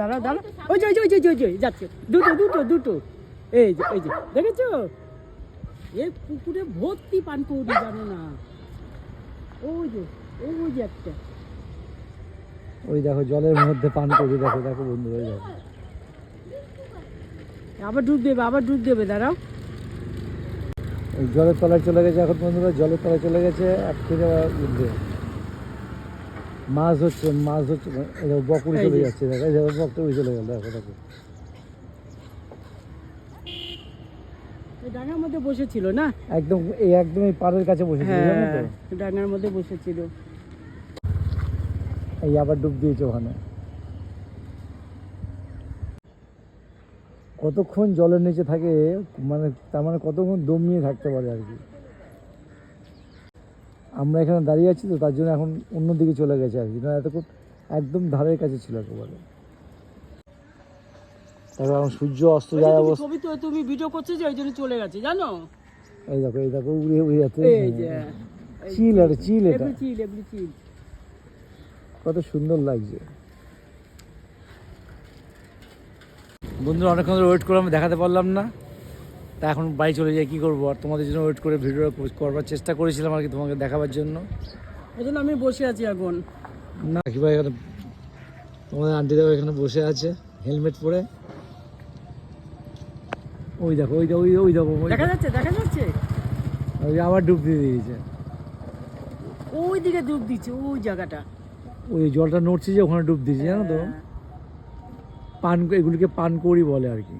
দাঁড়াও দাঁড়াও দাঁড়াও। ওই যে ওই যে ওই যে, ওই যে যাচ্ছে। দুটো দুটো দুটো। এই যে এই যে দেখেছ? এ পুকুরে ভর্তি পানকৌড়ি জানো না? ওই যে ওই যে একটা। ওই দেখো জলের মধ্যে পান করি দেখো দেখো বন্ধুরা ওই দেখো। আবার ডুব দেবে আবার ডুব দেবে দাঁড়াও। জলের তলায় চলে গেছে এখন বন্ধুরা জলের তলায় চলে গেছে এক থেকে উঠবে। মাছ হচ্ছে মাছ হচ্ছে বকুড়ি চলে যাচ্ছে দেখো বকুড়ি চলে গেল দেখো দেখো। ডাঙার মধ্যে বসেছিল না? একদম এই একদম এই পাড়ের কাছে বসেছে জানো তো? হ্যাঁ ডাঙার মধ্যে বসেছিল। এই আবার ডুব দিয়েছে ওখানে। কতক্ষণ জলের নিচে থাকে মানে তার মানে কতক্ষণ দম নিয়ে থাকতে পারে আর কি। আমরা এখানে দাঁড়িয়ে আছি তো তার জন্য এখন অন্যদিকে চলে গেছে আর কি। না এতক্ষণ একদম ধারের কাছে ছিল একেবারে। তারপর এখন সূর্য অস্ত যায় অবস্থা। ছবি তো তুমি ভিডিও করছ যে ওই জন্য চলে গেছে জানো? এই দেখো এই দেখো উড়ে উড়ে যাচ্ছে। এই যে চিল আর চিল এটা। Chill every chill. কত সুন্দর লাগছে। বন্ধুরা অনেকক্ষণ ওয়েট করলাম দেখাতে পারলাম না। তা এখন বাড়ি চলে যাই কী করব? আর তোমাদের জন্য ওয়েট করে ভিডিও করবার চেষ্টা করেছিলাম আর কি তোমাকে দেখাবার জন্য। ওই জন্য আমি বসে আছি এখন। না কি ভাই এখানে তোমাদের আন্টিরাও এখানে বসে আছে হেলমেট পরে। ওই দেখো ওই দেখো ওই ওই দেখো দেখা যাচ্ছে দেখা যাচ্ছে? ওই আবার ডুব দিয়ে দিয়েছে। ওই দিকে ডুব দিচ্ছে ওই জায়গাটা। ওই জলটা নড়ছে যে ওখানে ডুব দিয়েছে জানো তো? হ্যাঁ। পান এগুলিকে পান করি বলে আর কি।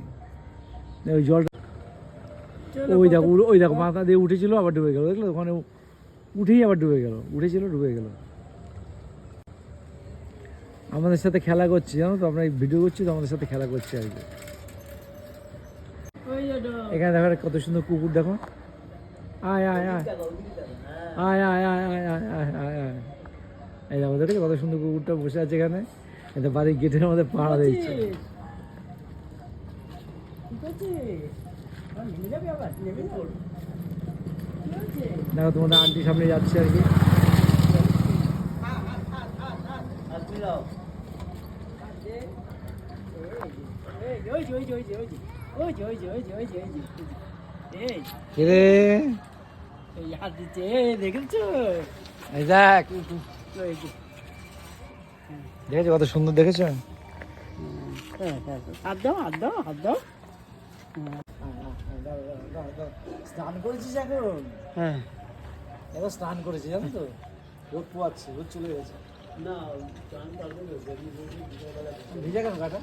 ওই জলটা ওই দেখো ওই দেখো মাথা দিয়ে উঠেছিল আবার ডুবে গেল দেখল? ওখানে উঠেই আবার ডুবে গেল উঠেছিল ডুবে গেল। আমাদের সাথে খেলা করছি জানো তো? আমরা ভিডিও করছি তো আমাদের সাথে খেলা করছি আর কি। এখানে দেখো কত সুন্দর কুকুর দেখো। আয় আয় আয়। আয় আয় আয় আয় আয় আয় আয় আয়। এই দেখো দেখো কত সুন্দর কুকুরটা বসে আছে এখানে? এটা বাড়ির গেটের মধ্যে পাড়া দিচ্ছে। দেখো, তোমাদের আন্টি সামনে যাচ্ছে আর কি। দেখেছ কত সুন্দর দেখেছ? হাত দাও হাত দাও হাত দাও। স্নান করেছিস এখন? হ্যাঁ। এখন স্নান করেছি জানো তো? রোদ পোয়াচ্ছে রোদ চলে গেছে। ভিজা কেন কাটা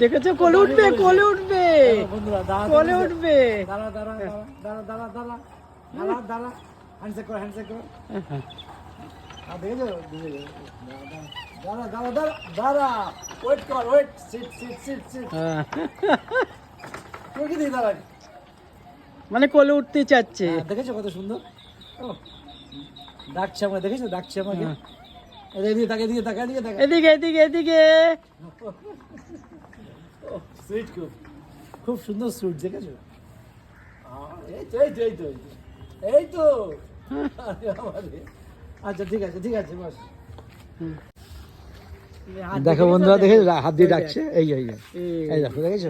দেখেছ? কোলে উঠবে কোলে উঠবে। বন্ধুরা দাঁড়া কোলে উঠবে। দাঁড়া দাঁড়া দাঁড়া দাঁড়া দাঁড়া দাঁড়া। দাঁড়া হ্যান্ডশেক কর হ্যান্ডশেক কর। মানে কোলে উঠতে চাচ্ছে। হ্যাঁ, দেখেছ কত সুন্দর? ডাকছে আমাকে দেখেছ? ডাকছে আমাকে। হ্যাঁ। এদিকে তাকা এদিকে তাকা এদিকে তাকা। এদিকে এদিকে এদিকে। সুইট খুব খুব সুন্দর সুইট দেখেছ? এই তো এই তো এই তো এই তো। তো। আচ্ছা ঠিক আছে ঠিক আছে বস। দেখো বন্ধুরা দেখে। হাত দিয়ে ডাকছে? এই এই এই। দেখো দেখেছ?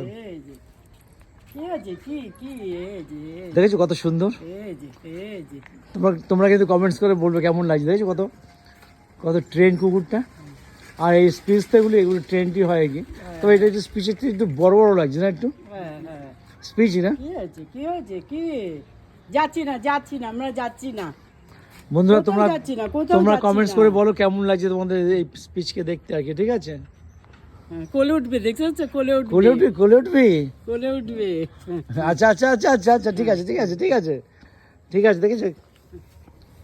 দেখেছ কত সুন্দর? তোমরা তোমরা কিন্তু কমেন্টস করে বলবে কেমন লাগছে। দেখেছ কত? কত ট্রেন কুকুরটা? আর এই স্পিচ তো এগুলো ট্রেনটি হয় কি? তবে এটা একটু স্পিচের একটু বড় বড় লাগছে না একটু? হ্যাঁ হ্যাঁ। স্পিচই না? কি হয়েছে কি? যাচ্ছি না যাচ্ছি না আমরা যাচ্ছি না। বন্ধুরা তোমরা তোমরা কমেন্টস করে বলো কেমন লাগছে তোমাদের এই স্পিচকে দেখতে আর কি ঠিক আছে? হ্যাঁ, কোলে উঠবে দেখছ হচ্ছে কোলে উঠবে। কোলে উঠবি কোলে উঠবি? কোলে উঠবে। আচ্ছা আচ্ছা আচ্ছা আচ্ছা আচ্ছা ঠিক আছে ঠিক আছে ঠিক আছে। ঠিক আছে দেখেছ?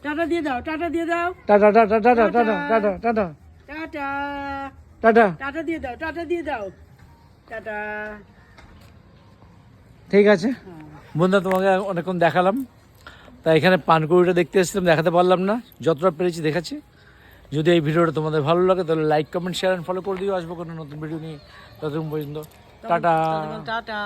টাটা দিয়ে দাও টাটা দিয়ে দাও। Tata tata tata tata. Tata tata. Tata. Tata. Tata দিয়ে দাও টাটা দিয়ে দাও। টাটা। ঠিক আছে। হ্যাঁ। বন্ধুরা তোমাকে অনেকক্ষণ দেখালাম। তা এখানে পানকুড়িটা দেখতে এসেছিলাম দেখাতে পারলাম না। যতটা পেরেছি দেখাচ্ছি। যদি এই ভিডিওটা তোমাদের ভালো লাগে তাহলে লাইক কমেন্ট শেয়ার ফলো করে দিও। আসব কোনো নতুন ভিডিও নিয়ে। ততক্ষণ পর্যন্ত টাটা। টাটা।